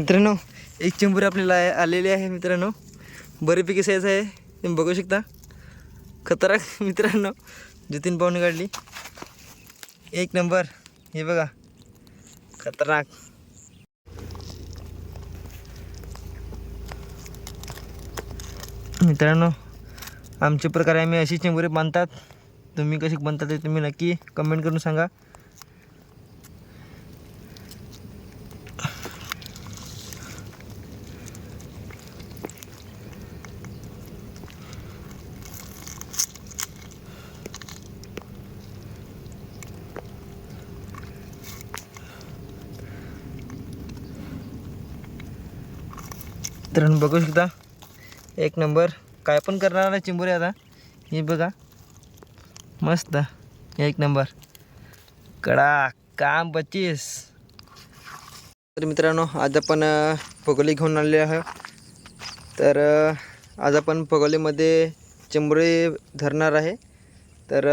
मित्रांनो एक चिंबुरी आपल्याला आलेली आहे मित्रांनो. बरीपैकी साईज आहे. तुम्ही बघू शकता. खतरनाक मित्रांनो जतीन पाहुणे काढली. एक नंबर. हे बघा. खतरनाक. मित्रांनो आमचे प्रकारे आम्ही अशी चिंबुरी बांधतात. तुम्ही कशी बनतात ते तुम्ही नक्की कमेंट करून सांगा. तर बघू शकता. एक नंबर. काय पण करणार आहे चिंबोरी आता. हे बघा. मस्त. एक नंबर. कडा काम पच्चीस. तर मित्रांनो आज आपण पगोली घेऊन आलेले आहे तर आज आपण पगोलीमध्ये चिंबोरी धरणार आहे. तर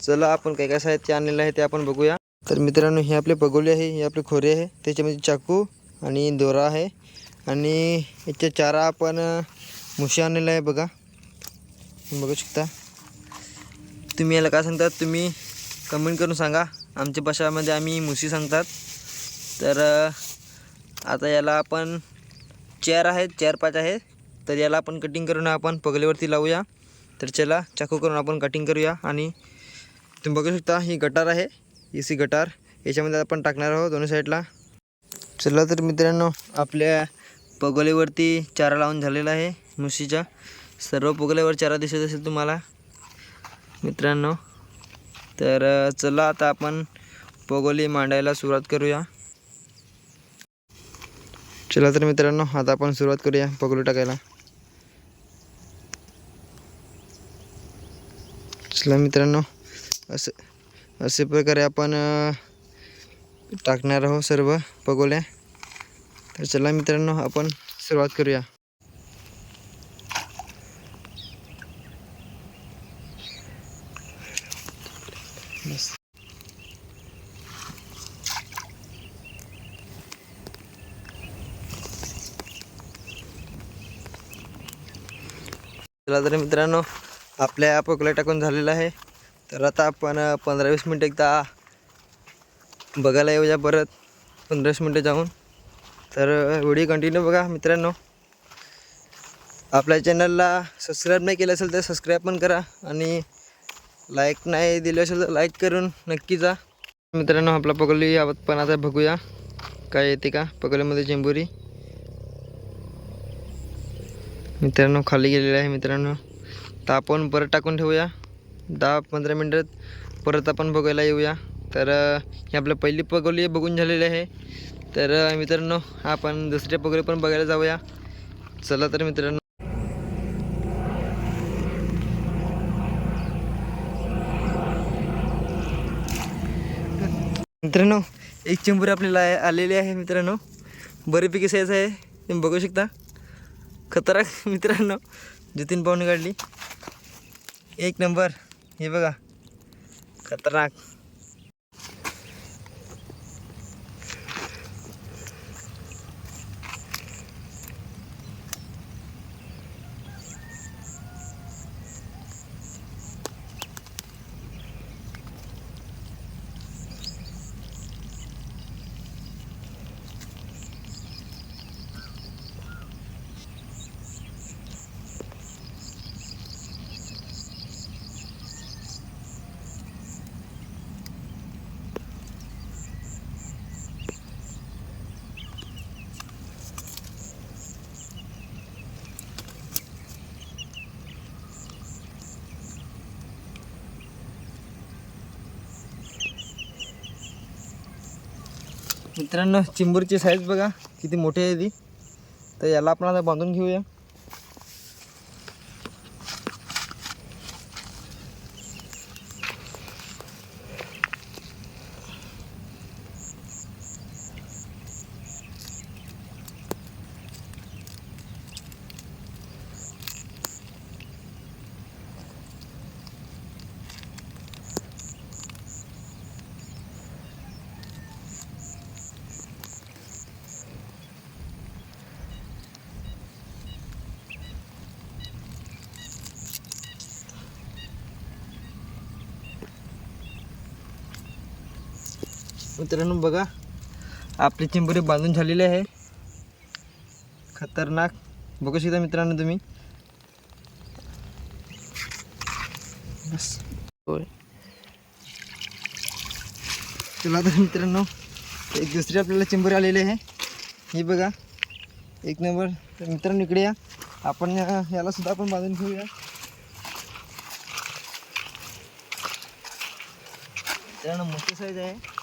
चला आपण काय काय साहित्य आणलेलं आहे ते आपण बघूया. तर मित्रांनो हे आपले पगोली आहे हे आपले खोरे आहे. त्याच्यामध्ये चाकू आणि दोरा आहे. आणि याच्या चारा आपण मुशी आणलेला आहे बघा. तुम्ही बघू शकता. तुम्ही याला काय सांगतात तुम्ही कमेंट करून सांगा. आमच्या भाषामध्ये आम्ही मुशी सांगतात. तर आता याला आपण चेअर आहेत चार पाच आहेत. तर याला आपण कटिंग करून आपण पगलेवरती लावूया. तर चला चाकू करून आपण कटिंग करूया. आणि तुम्ही बघू शकता ही गटार आहे. ए सी गटार. याच्यामध्ये आपण टाकणार आहोत दोन्ही साईडला चला तर मित्रांनो आपल्या पगोलीवरती चारा लावून झालेला आहे म्हशीच्या सर्व पगोल्यावर चारा दिसत असेल तुम्हाला मित्रांनो. तर चला आता आपण पगोली मांडायला सुरुवात करूया. चला तर मित्रांनो आता आपण सुरुवात करूया पगोली टाकायला. चला मित्रांनो असं असे प्रकारे आपण टाकणार आहोत सर्व पगोल्या. तर चला मित्रांनो आपण सुरुवात करूया. चला तर मित्रांनो आपल्या पगोल्या टाकून झालेलं आहे. तर आता आपण पंधरा वीस मिनटं एकदा बघायला येऊया परत. पंधरा वीस मिनटं जाऊन. तर व्हिडिओ कंटिन्यू बघा मित्रांनो. आपल्या चॅनलला सबस्क्राईब नाही केलं असेल तर सबस्क्राईब पण करा आणि लाईक नाही दिलं असेल तर लाईक करून नक्की जा. मित्रांनो आपला पगोली पण आता बघूया. काय येते का? पगोलीमध्ये चिंबुरी मित्रांनो खाली गेलेलं आहे मित्रांनो. तर आपण परत टाकून ठेवूया. दहा पंधरा मिनटात परत आपण बघायला येऊया. तर ही आपलं पहिली पगोली बघून झालेली आहे. तर मित्रांनो आपण दुसऱ्या पगडे पण बघायला जाऊया. चला तर मित्रांनो. मित्रांनो एक चिंबुरी आपल्याला आलेली आहे मित्रांनो. बरीपैकी साईज आहे. तुम्ही बघू शकता. खतरक मित्रांनो. जतीन पाहुणे काढली. एक नंबर हे बघा. खतरनाक. मित्रांनो चिंबूरची साईज बघा किती मोठी आहे ती. तर याला आपण आता बांधून घेऊया. मित्रांनो बघा आपली चिंबुरे बांधून झालेली आहे. खतरनाक. बघू शकता मित्रांनो तुम्ही. बस. होय. चला तर मित्रांनो एक दुसरी आपल्याला चिंबुरे आलेली आहे. हे बघा. एक नंबर. तर मित्रांनो इकडे या. आपण या- याला सुद्धा आपण बांधून घेऊया. मित्रांनो मोठी साईज आहे.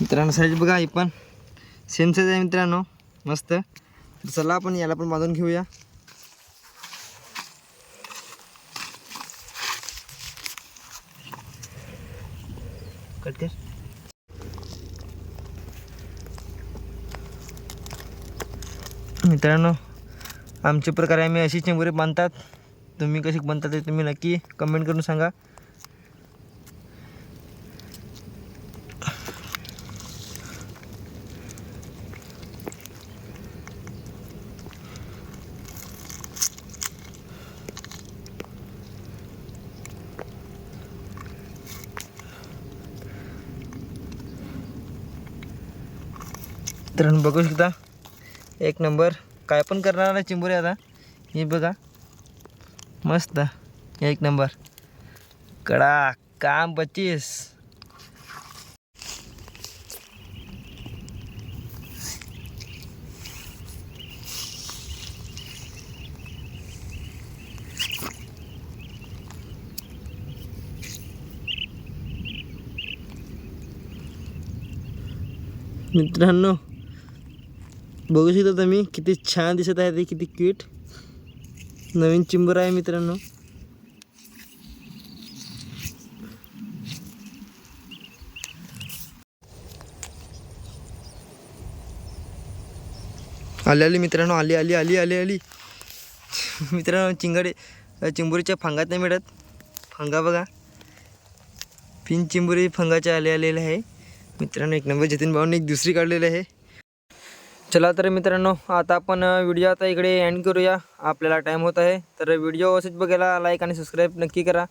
मित्रांनो साईज बघा ही पण. सेम साईज आहे मित्रांनो. मस्त. तर चला आपण याला पण बांधून घेऊया. कट मित्रांनो आमचे प्रकारे आम्ही अशी चिंबोरी बांधतात. तुम्ही कशी बनतात ते तुम्ही नक्की कमेंट करून सांगा. तर बघू शकता. एक नंबर. काय पण करणार ना चिंबोरी आता. हे बघा. मस्त. एक नंबर. कडा काम पच्चीस. मित्रांनो बघू शकता तुम्ही किती छान दिसत आहे ते किती क्यूट नवीन चिंबर आहे मित्रांनो. आली आली मित्रांनो आली आली आली आली आली. मित्रांनो चिंगडे चिंबुरीच्या फांगात नाही मिळत. फांगा बघा. पिन चिंबुरी फंगाच्या आले आलेलं आहे. मित्रांनो एक नंबर जतीन भाऊने एक दुसरी काढलेली आहे. चला तर मित्रांनो आता आपण व्हिडिओ आता इकडे एंड करूया. आपल्याला टाईम होत आहे. तर व्हिडिओ असेच बघायला लाईक आणि सबस्क्राईब नक्की करा.